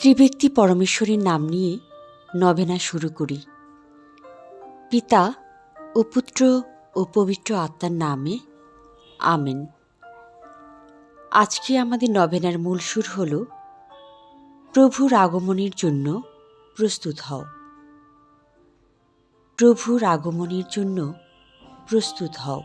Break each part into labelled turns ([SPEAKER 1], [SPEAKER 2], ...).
[SPEAKER 1] ত্রিব্যক্তি পরমেশ্বরের নাম নিয়ে নভেনা শুরু করি। পিতা ও পুত্র ও পবিত্র আত্মার নামে, আমেন। আজকে আমাদের নভেনার মূল সুর হল, প্রভুর আগমনের জন্য প্রস্তুত হও। প্রভুর আগমনের জন্য প্রস্তুত হও।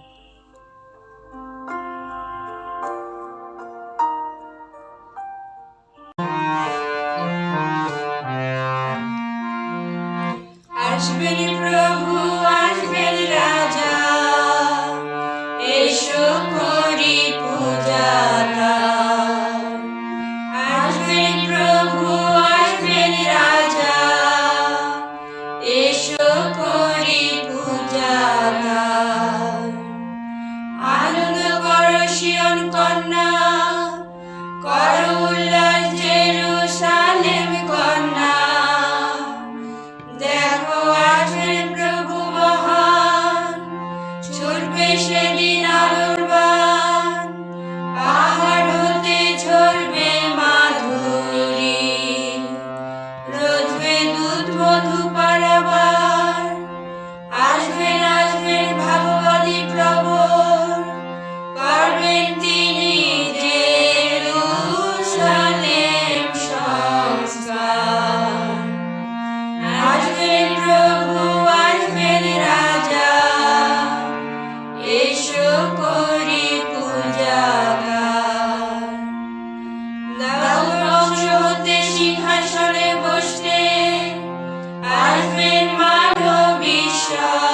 [SPEAKER 1] прощай.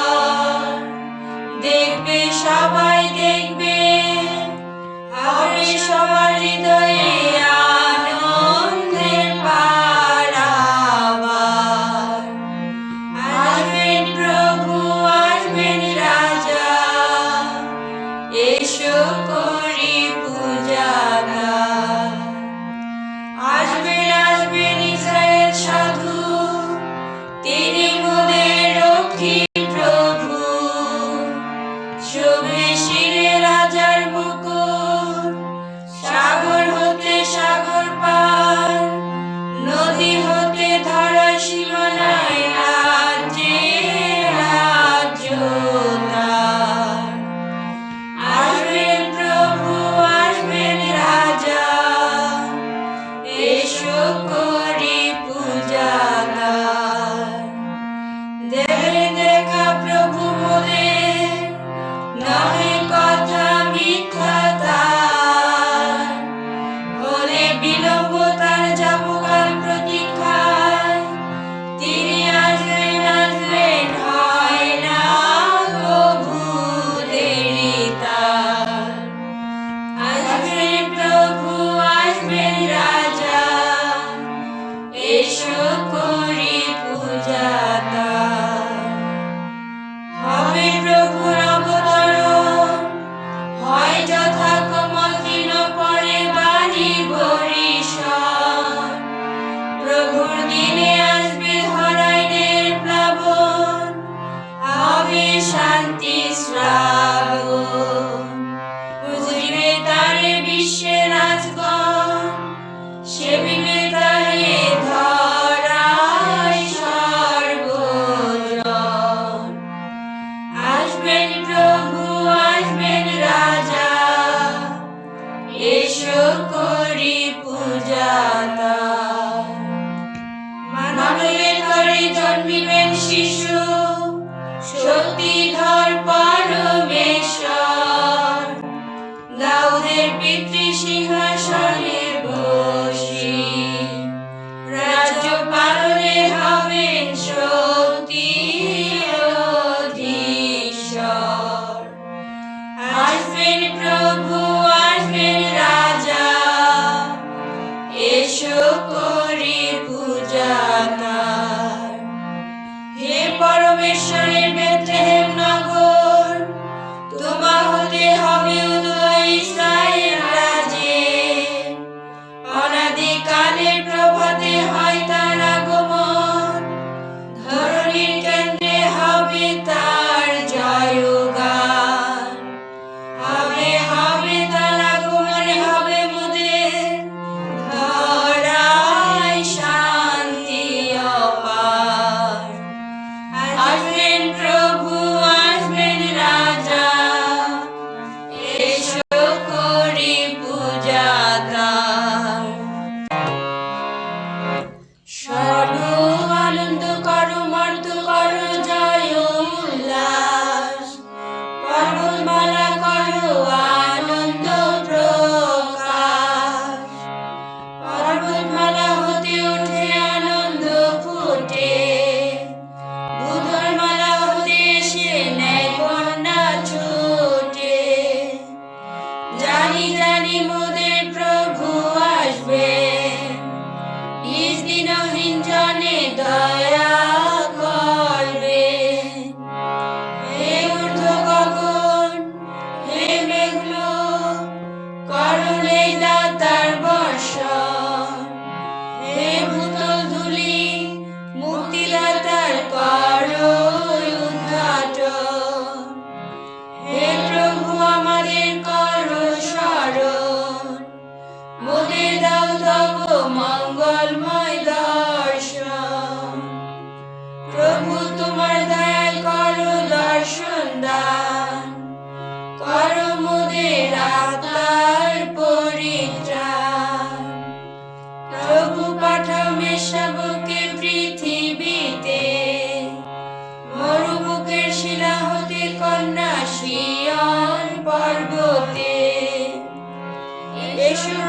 [SPEAKER 1] Nation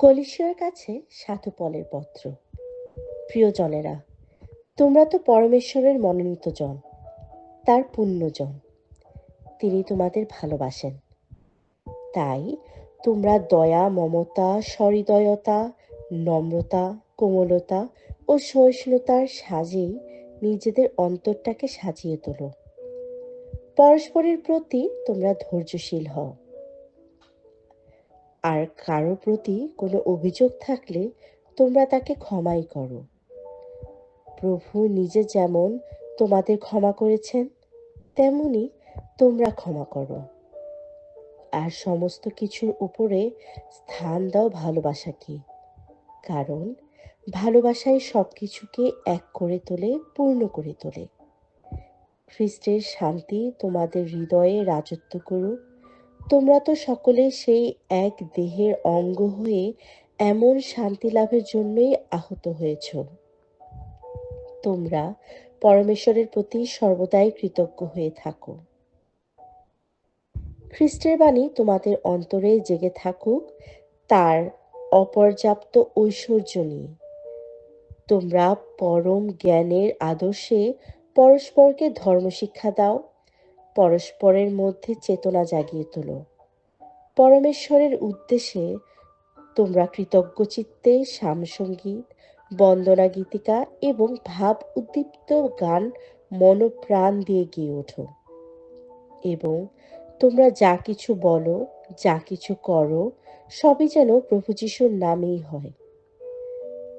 [SPEAKER 2] কলিসিয়ার কাছে সাধুপলের পত্র। প্রিয়জনেরা, তোমরা তো পরমেশ্বরের মনোনীত জন, তার পুণ্যজন। তিনি তোমাদের ভালোবাসেন। তাই তোমরা দয়া, মমতা, সহৃদয়তা, নম্রতা, কোমলতা ও সহিষ্ণুতার সাজেই নিজেদের অন্তরটাকে সাজিয়ে তোলো। পরস্পরের প্রতি তোমরা ধৈর্যশীল হও। আর কারও প্রতি কোনো অভিযোগ থাকলে তোমরা তাকে ক্ষমাই করো। প্রভু নিজে যেমন তোমাদের ক্ষমা করেছেন, তেমনি তোমরা ক্ষমা করো। আর সমস্ত কিছুর উপরে স্থান দাও ভালোবাসাকে, কারণ ভালোবাসাই সব কিছুকে এক করে তোলে, পূর্ণ করে তোলে। খ্রিস্টের শান্তি তোমাদের হৃদয়ে রাজত্ব করুক। তোমরা তো সকলে সেই এক দেহের অঙ্গ হয়ে এমন শান্তি লাভের জন্যই আহত হয়েছ। তোমরা পরমেশ্বরের প্রতি সর্বদাই কৃতজ্ঞ হয়ে থাকো। খ্রিস্টের বাণী তোমাদের অন্তরে জেগে থাকুক, তার অপর্যাপ্ত ঐশ্বর্য নিয়ে। তোমরা পরম জ্ঞানের আদর্শে পরস্পরকে ধর্মশিক্ষা দাও পরস্পরের মধ্যে চেতনা জাগিয়ে তোলো। পরমেশ্বরের উদ্দেশ্যে তোমরা কৃতজ্ঞ চিত্তে শ্যামসঙ্গীত বন্দনা গীতিকা এবং ভাব উদ্দীপ্ত গান মনোপ্রাণ দিয়ে গিয়ে ওঠো। এবং তোমরা যা কিছু বলো, যা কিছু করো, সবই যেন প্রভু যিশুর নামেই হয়।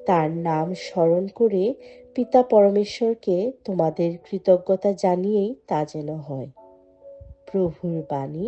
[SPEAKER 2] তার নাম স্মরণ করে পিতা পরমেশ্বরকে তোমাদের কৃতজ্ঞতা জানিয়েই তা যেন হয়। প্রভুর বাণী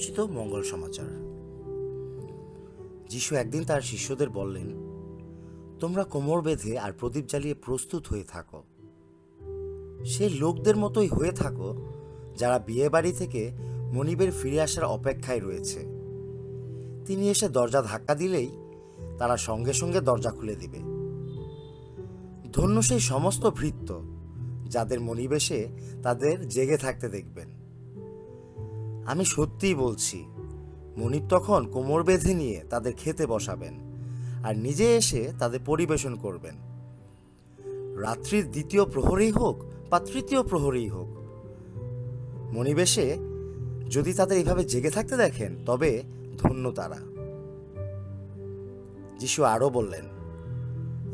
[SPEAKER 3] লুকরচিত মঙ্গল সমাচার। যিশু একদিন তার শিষ্যদের বললেন, তোমরা কোমর বেঁধে আর প্রদীপ জ্বালিয়ে প্রস্তুত হয়ে থাকো। সে লোকদের মতোই হয়ে থাকো যারা বিয়ে বাড়ি থেকে মনিবের ফিরে আসার অপেক্ষায় রয়েছে। তিনি এসে দরজা ধাক্কা দিলেই তারা সঙ্গে সঙ্গে দরজা খুলে দিবে। ধন্য সেই সমস্ত ভৃত্য যাদের মনিবেশে তাদের জেগে থাকতে দেখবেন। আমি সত্যিই বলছি, মনিব তখন কোমর বেঁধে নিয়ে তাদের খেতে বসাবেন আর নিজে এসে তাদের পরিবেশন করবেন। রাত্রির দ্বিতীয় প্রহরেই হোক বা তৃতীয় প্রহরেই হোক। মনিবেশে যদি তাদের এইভাবে জেগে থাকতে দেখেন, তবে ধন্য তারা। যিশু আরও বললেন,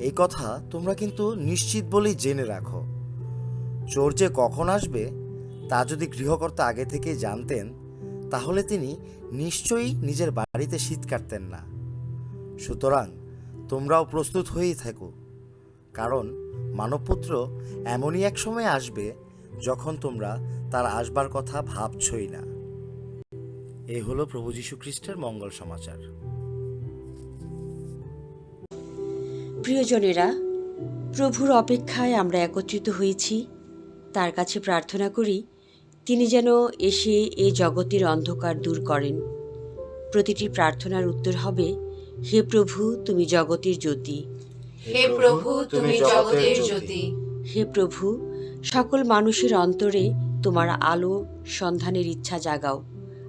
[SPEAKER 3] এই কথা তোমরা কিন্তু নিশ্চিত বলেই জেনে রাখো। চোর যে কখন আসবে তা যদি গৃহকর্তা আগে থেকে জানতেন, তাহলে তিনি নিশ্চয়ই নিজের বাড়িতে শীত কাটতেন না। সুতরাং তোমরাও প্রস্তুত হয়েই থাকো, কারণ মানবপুত্র এমনই এক সময় আসবে যখন তোমরা তার আসবার কথা ভাবছই না। এ হলো প্রভু যীশু খ্রিস্টের মঙ্গল সমাচার।
[SPEAKER 4] প্রিয়জনেরা, প্রভুর অপেক্ষায় আমরা একত্রিত হয়েছি। তার কাছে প্রার্থনা করি তিনি যেন এসে এ জগতের অন্ধকার দূর করেন। প্রতিটি প্রার্থনার উত্তর হবে হে প্রভু তুমি জগতের জ্যোতি।
[SPEAKER 1] হে প্রভু তুমি জগতের জ্যোতি।
[SPEAKER 4] হে প্রভু সকল মানুষের অন্তরে তোমার আলো সন্ধানের ইচ্ছা জাগাও।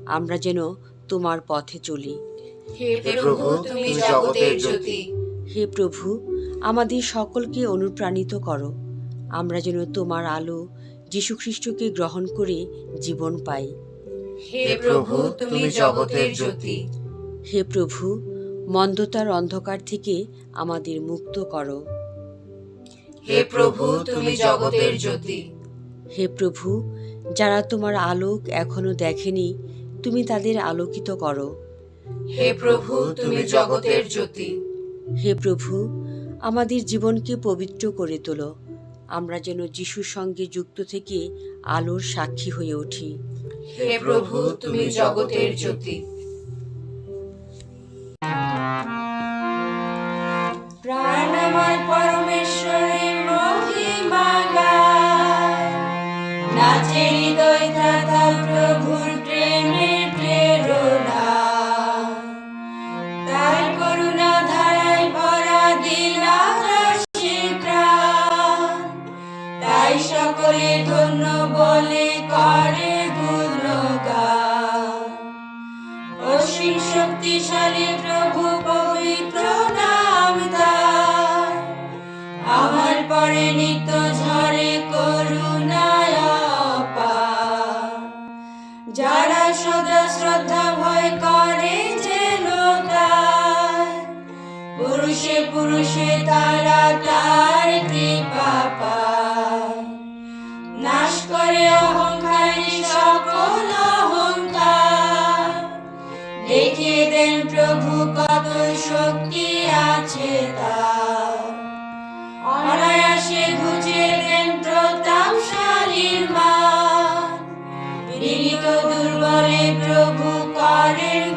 [SPEAKER 4] আমরা যেন তোমার পথে চলি।
[SPEAKER 1] হে প্রভু তুমি জগতের জ্যোতি।
[SPEAKER 4] হে প্রভু আমাদের সকলকে অনুপ্রাণিত করো। আমরা যেন তোমার আলো যীশুখ্রিস্টকে গ্রহণ করে জীবন পাই।
[SPEAKER 1] হে প্রভু তুমি জগতের জ্যোতি।
[SPEAKER 4] হে প্রভু মন্দতার অন্ধকার থেকে আমাদের মুক্ত করো।
[SPEAKER 1] হে প্রভু তুমি জগতের জ্যোতি।
[SPEAKER 4] হে প্রভু যারা তোমার আলোক এখনও দেখেনি তুমি তাদের আলোকিত করো।
[SPEAKER 1] হে প্রভু তুমি জগতের জ্যোতি।
[SPEAKER 4] হে প্রভু আমাদের জীবনকে পবিত্র করে তোলো। আমরা যেন যিশুর সঙ্গে যুক্ত থেকে আলোর সাক্ষী হয়ে উঠি।
[SPEAKER 1] হে প্রভু তুমি জগতের জ্যোতি। প্রাণময় পরমেশ্বরের মহিমা গায়। নাচে হৃদয় যারা সদা শ্রদ্ধা ভয় করে যেন পুরুষে পুরুষে তারা তার কৃপা পায়। নাশ করে অহংকারী সকল অহংকার। দেখিয়ে দেন প্রভু কত শক্তি আছে তার। অনায়াসে ঘুচিয়ে দেন প্রতাপশালীর দুর্বলে প্রভু করেন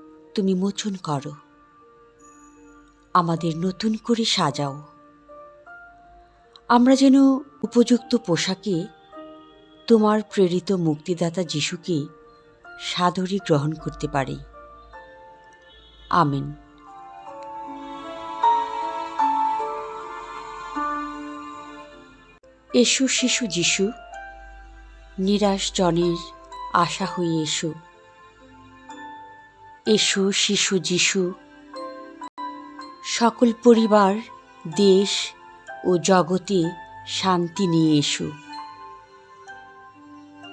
[SPEAKER 4] তুমি মোচন করো। আমাদের নতুন করে সাজাও। আমরা যেন উপযুক্ত পোশাকে তোমার প্রেরিত মুক্তিদাতা যিশুকে সাদরে গ্রহণ করতে পারি। আমিন। এসো শিশু যিশু, নিরাশ জনের আশা হয়ে এসো। এসো শিশু যিশু। সকল পরিবার, দেশ ও জগতে শান্তি নিয়ে এসো।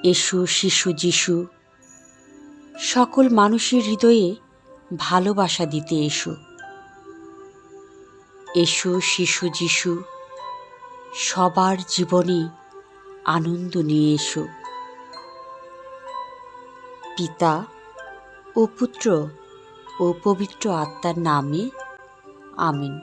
[SPEAKER 4] এসো শিশু যিশু, সকল মানুষের হৃদয়ে ভালোবাসা দিতে এসো। এসো শিশু যিশু, সবার জীবনে আনন্দ নিয়ে এসো। পিতা ও পুত্র ও পবিত্র আত্মার নামে আমিন।